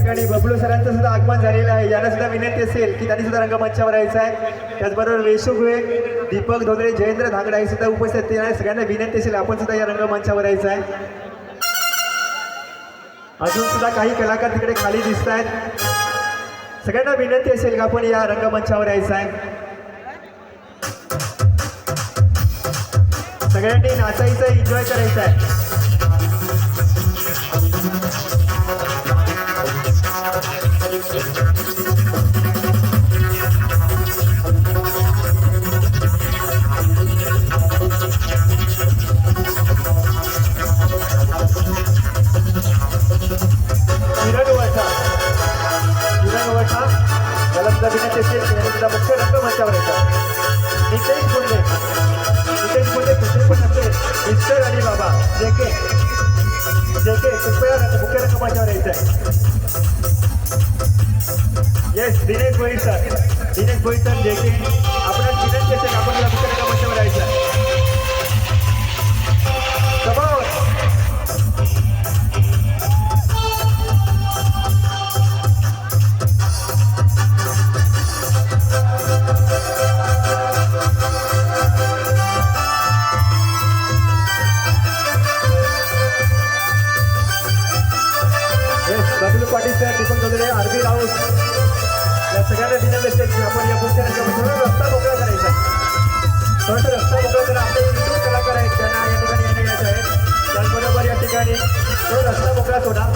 ठिकाणी बबलू सरांचं सुद्धा आगमन झालेलं आहे. यांना सुद्धा विनंती असेल की त्यांनी सुद्धा रंगमंचावर यायचं आहे. त्याचबरोबर वेशू दीपक धोत्रे जयेंद्र धांगडा हे सुद्धा उपस्थित आहेत. त्यांना सगळ्यांना विनंती असेल आपण सुद्धा या रंगमंचावर यायचं आहे. अजून सुद्धा काही कलाकार तिकडे खाली दिसत आहेत. सगळ्यांना विनंती असेल का आपण या रंगमंचावर यायचं आहे. सगळ्यांनी नाचायचं एन्जॉय करायचं आहे. Yes Dinesh Bhoir sir Dinesh Bhoir sir जे के आपणास विनंती असेल आपण या सगळ्यांना विनंती असेल की आपण या पुस्तकाच्या थोडा रस्ता मोकळा करायचा. थोडासा रस्ता मोकळा करा. आपले हिंदू कलाकार आहेत त्यांना या ठिकाणी येणे यायचे आहेत त्याचबरोबर या ठिकाणी. थोडा रस्ता मोकळा सोडा.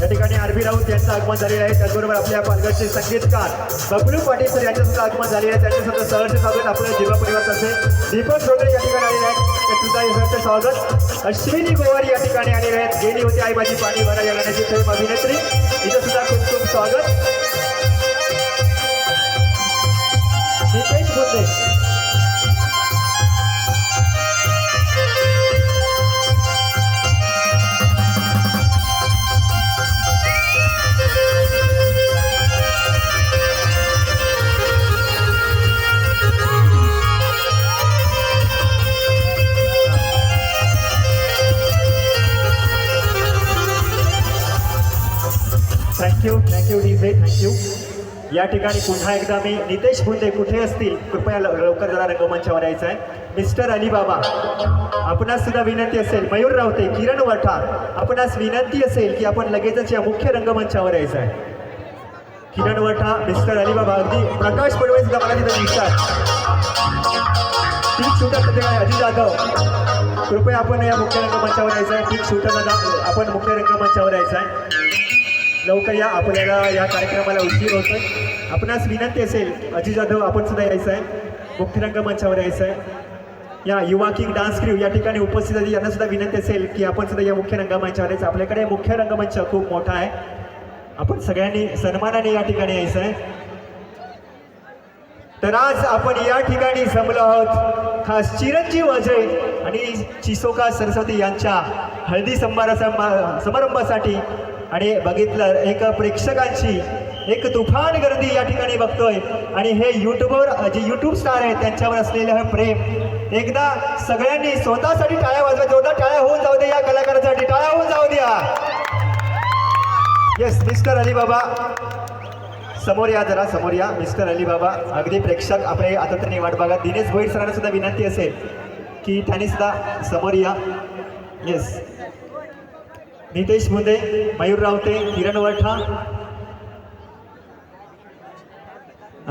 या ठिकाणी आरबी राऊत यांचं आगमन झालेलं आहे. त्याचबरोबर आपल्या पालघरचे संगीतकार बबलू पाटील सर यांचं सुद्धा आगमन झालेलं आहे. त्यांचं सुद्धा सहर्ष स्वागत आपल्या जिल्हा परिवारातर्फे दीपक चौधरी या ठिकाणी आलेले आहेत. ते सुद्धा सहर्ष स्वागत. अश्विनी गोवारी या ठिकाणी आलेले आहेत. गेली होती आई माझी पाणी भरा या गाण्याची फिल्म अभिनेत्री. हिचं सुद्धा खूप खूप स्वागत. Thank you thank you D DJ thank you या ठिकाणी पुन्हा एकदा मी नितेश बुंदे कुठे असतील कृपया लव- लवकर जरा रंगमंचावर यायचं आहे. मिस्टर अलीबाबा आपणास सुद्धा विनंती असेल मयूर रावते किरण वठार आपणास विनंती असेल की आपण लगेचच या मुख्य रंगमंचावर यायचं आहे. किरण वठा मिस्टर अलीबाबा अगदी प्रकाश पडवे सुद्धा मला तिथे दिसतात. ठीक शूटर सध्या अजित जाधव. कृपया आपण या मुख्य रंगमंचावर यायचं आहे. ठीक शूटर आपण मुख्य रंगमंचावर यायचं आहे. लवकर या. आपल्याला या कार्यक्रमाला उशीर होतोय. आपणास विनंती असेल अजित जाधव आपण सुद्धा यायचं आहे. मुख्य रंगमंचावर यायचं आहे. या युवा किंग डान्स क्रू या ठिकाणी उपस्थित आहे. यांना सुद्धा विनंती असेल की आपण सुद्धा या मुख्य रंगमंचावर यायचं. आपल्याकडे मुख्य रंगमंच खूप मोठा आहे. आपण सगळ्यांनी सन्मानाने या ठिकाणी यायचं आहे. तर आज आपण या ठिकाणी जमलो आहोत. खास चिरंजीव अजय आणि चिसोका सरस्वती यांच्या हळदी संभार समारंभासाठी आणि बघितलं एक प्रेक्षकांची एक तुफान गर्दी या ठिकाणी बघतोय. आणि हे युट्यूबवर जे युट्यूब स्टार आहेत त्यांच्यावर असलेलं हे प्रेम एकदा सगळ्यांनी स्वतःसाठी टाळ्या वाजवा. जोरदार टाळ्या होऊन जाऊ दे या कलाकारासाठी. टाळ्या होऊन जाऊ द्या. Yes mister Alibaba. समोर या जरा समोर या. मिस्टर अली बाबा अगदी प्रेक्षक. आपले आता त्यांनी वाट बघा. दिनेश भोईर सरांना सुद्धा विनंती असेल की त्यांनी सुद्धा समोर या. येस नितेश मुंदे मयूर रावते किरण वरठा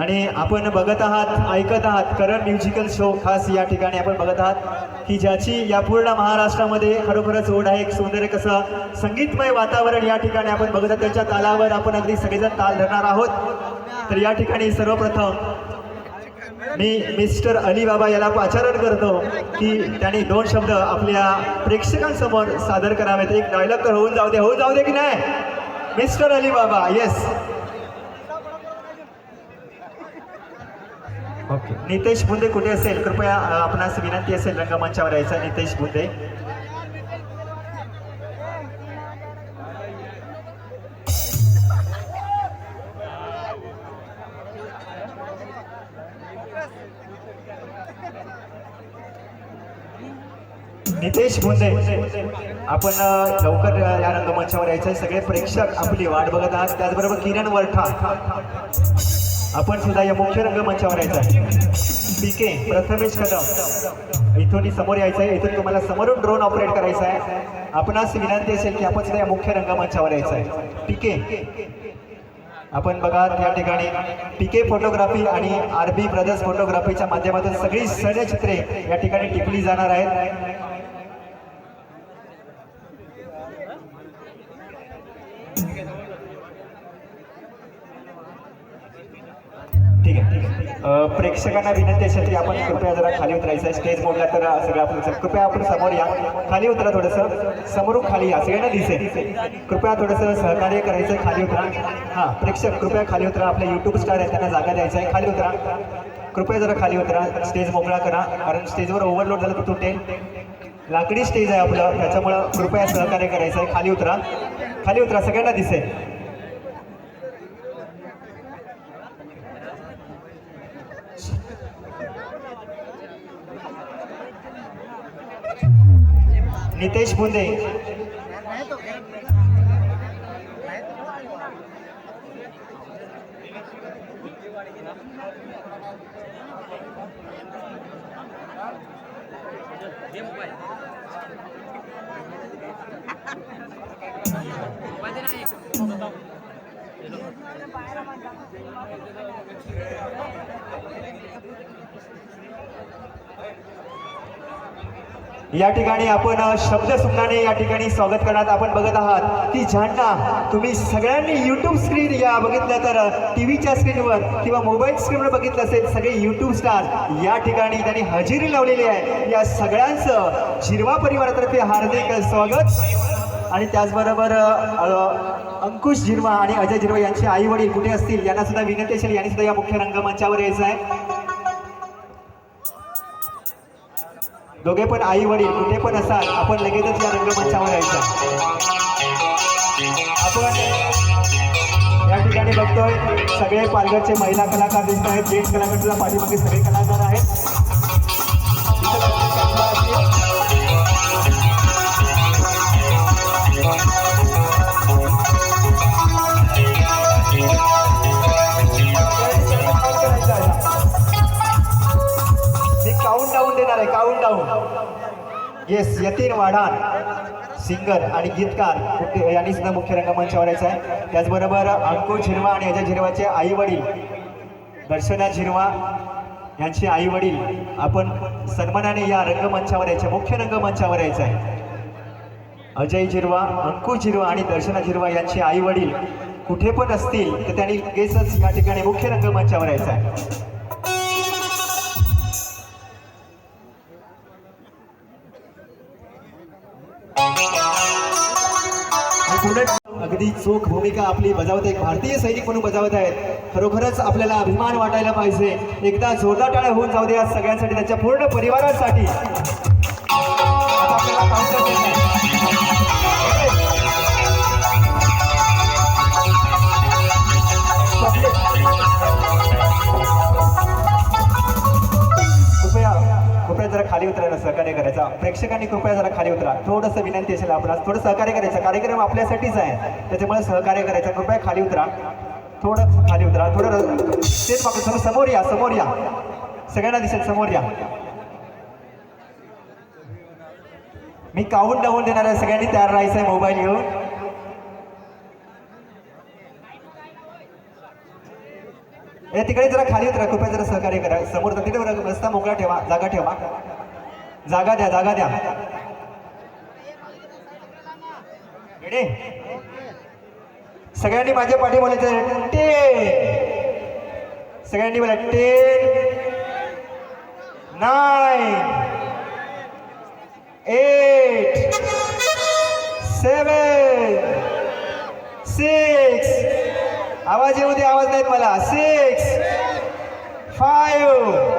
आणि आपण बघत आहात ऐकत आहात करण म्युझिकल शो खास या ठिकाणी आपण बघत आहात की ज्याची या पूर्ण महाराष्ट्रामध्ये खरोखरच ओढ आहे. एक सौंदर्य कसं संगीतमय वातावरण या ठिकाणी आपण बघत आहात. त्याच्या तालावर आपण अगदी सगळेजण ताल धरणार आहोत. तर या ठिकाणी सर्वप्रथम मी मिस्टर अली बाबा याला पाचारण करतो की त्यांनी दोन शब्द आपल्या प्रेक्षकांसमोर सादर करावेत. एक डायलॉग तर होऊन जाऊ दे होऊन जाऊ दे की नाही? मिस्टर अली बाबा येस ओके नितेश बुंदे कुठे असेल? कृपया आपणास विनंती असेल रंगमंचावर यायचं. नितेश बुंदे. नितेश बोंदे आपण लवकर या रंगमंचावर यायचं आहे. सगळे प्रेक्षक आपली वाट बघत आहात. त्याचबरोबर किरण वरठा आपण सुद्धा या मुख्य रंगमंचावर यायचं आहे. पीके प्रथमेश कदम. इथून समोर यायचं आहे. इथून तुम्हाला समोरून ड्रोन ऑपरेट करायचा आहे. आपणास विनंती असेल की आपण सुद्धा या मुख्य रंगमंचावर यायचं आहे. पीके आपण बघा या ठिकाणी टीके फोटोग्राफी आणि आरबी ब्रदर्स फोटोग्राफीच्या माध्यमातून सगळी छायाचित्रे या ठिकाणी टिपली जाणार आहेत. ठीक आहे ठीक आहे. प्रेक्षकांना विनंती असेल की आपण कृपया जरा खाली उतरायचं आहे. स्टेज बोलला तर सगळं आपण कृपया आपण समोर या. खाली उतरा थोडंसं. समोरून खाली या. सगळ्यांना दिसेल. कृपया थोडंसं सहकार्य करायचं खाली उतरा. हां प्रेक्षक कृपया खाली उतरा. आपल्या यूट्यूब स्टार आहेत त्यांना जागा द्यायचं आहे. खाली उतरा. कृपया जरा खाली उतरा. स्टेज मोकळा करा. कारण स्टेजवर ओव्हरलोड झालं तर तुटेल. लाकडी स्टेज आहे आपलं. त्याच्यामुळं कृपया सहकार्य करायचं आहे. खाली उतरा. खाली उतरा सगळ्यांना दिसेल नितेश बुंदे. या ठिकाणी आपण शब्द शब्दसुमनाने या ठिकाणी स्वागत करण्यात आपण बघत आहात की ज्यांना तुम्ही सगळ्यांनी युट्यूब स्क्रीन या बघितलं तर टी व्हीच्या स्क्रीनवर किंवा मोबाईल स्क्रीनवर बघितलं असेल सगळे युट्यूब स्टार या ठिकाणी त्यांनी हजेरी लावलेली आहे. या सगळ्यांचं शिरवा परिवारातर्फे हार्दिक स्वागत. आणि त्याचबरोबर अंकुश झिरवा आणि अजय झिरवा यांचे आई वडील कुठे असतील यांना सुद्धा विनंती असेल. यांनी सुद्धा या मुख्य रंगमंचावर यायचं आहे. दोघे पण आई वडील कुठे पण असाल आपण लगेचच या रंगमंचावर यायचं आपण या ठिकाणी बघतोय सगळे पालघरचे महिला कलाकार दिसत आहेत. जेंट्स कलाकार सुद्धा पाठीमागे सगळे कलाकार आहेत. येस यतीन वाढान सिंगर आणि गीतकार कुठे- यांनी सुद्धा मुख्य रंगमंचावर यायचं आहे. त्याचबरोबर अंकुश झिरवा आणि अजय झिरवाचे आई वडील दर्शना झिरवा यांचे आई वडील आपण सन्मानाने या रंगमंचावर यायचे मुख्य रंगमंचावर यायचं आहे. अजय झिरवा अंकुश झिरवा आणि दर्शना झिरवा यांचे आई वडील कुठे पण असतील तर त्यांनी लगेचच या ठिकाणी मुख्य रंगमंचावर यायचं आहे. आणि अगदी चोख भूमिका आपली बजावत एक भारतीय सैनिक म्हणून बजावत आहेत. खरोखरच आपल्याला अभिमान वाटायला पाहिजे. एकदा जोरदार टाळ्या होऊन जाऊ दे या सगळ्यांसाठी त्यांच्या पूर्ण परिवारासाठी. प्रेक्षकांनी कृपया जरा खाली उतरा. थोडंसं विनंती असेल आपणास थोडं सहकार्य करायचं. कार्यक्रम आपल्यासाठीच आहे. त्याच्यामुळे सहकार्य करायचं. कृपया खाली उतरा. थोडं खाली उतरा. थोडं तेच पाकड समोर या समोर या. सगळ्यांना दिसेल समोर या. मी काउंट डाऊन देणार आहे? सगळ्यांनी तयार राहायचं आहे मोबाईल घेऊन. ए तिकडे जरा खाली उतरा. कृपया जरा सहकार्य करा. समोर तर तिथे रस्ता मोकळा ठेवा जागा ठेवा. जागा द्या जागा द्या. रेडी सगळ्यांनी माझ्या पाठी बोलायचं टेन. सगळ्यांनी बोला ten. Nine. Eight. Seven. Six. आवाज येऊ दे आवाज नाहीत मला. सिक्स. फाईव्ह.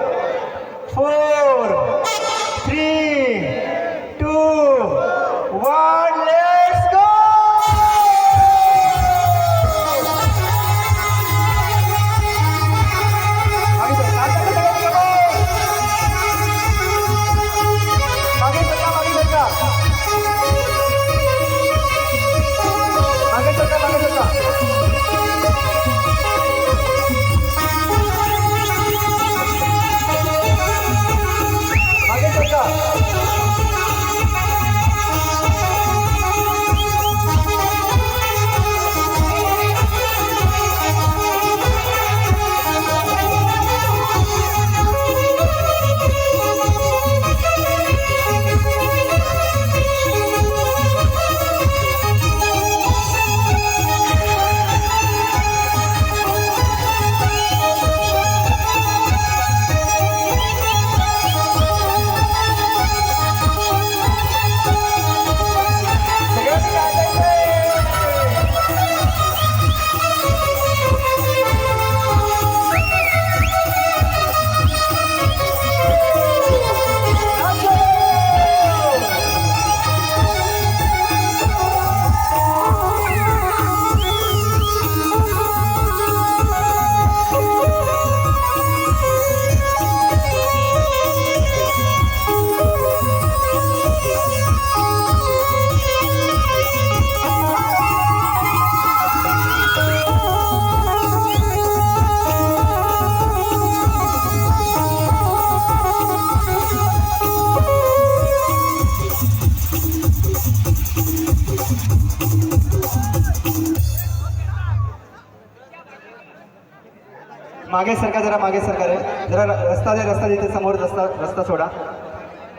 मागे सरका जरा मागे सरका रे. जरा रस्ता दे रस्ता देते समोर रस्ता रस्ता सोडा.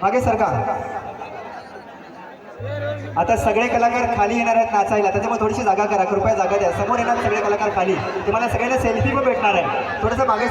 मागे सरका. आता सगळे कलाकार खाली येणार आहेत नाचायला. त्याच्यामुळे थोडीशी जागा करा. कृपया जागा द्या. समोर येणार सगळे कलाकार खाली. तुम्हाला सगळ्यांना सेल्फी पण भेटणार आहे. थोडंसं मागे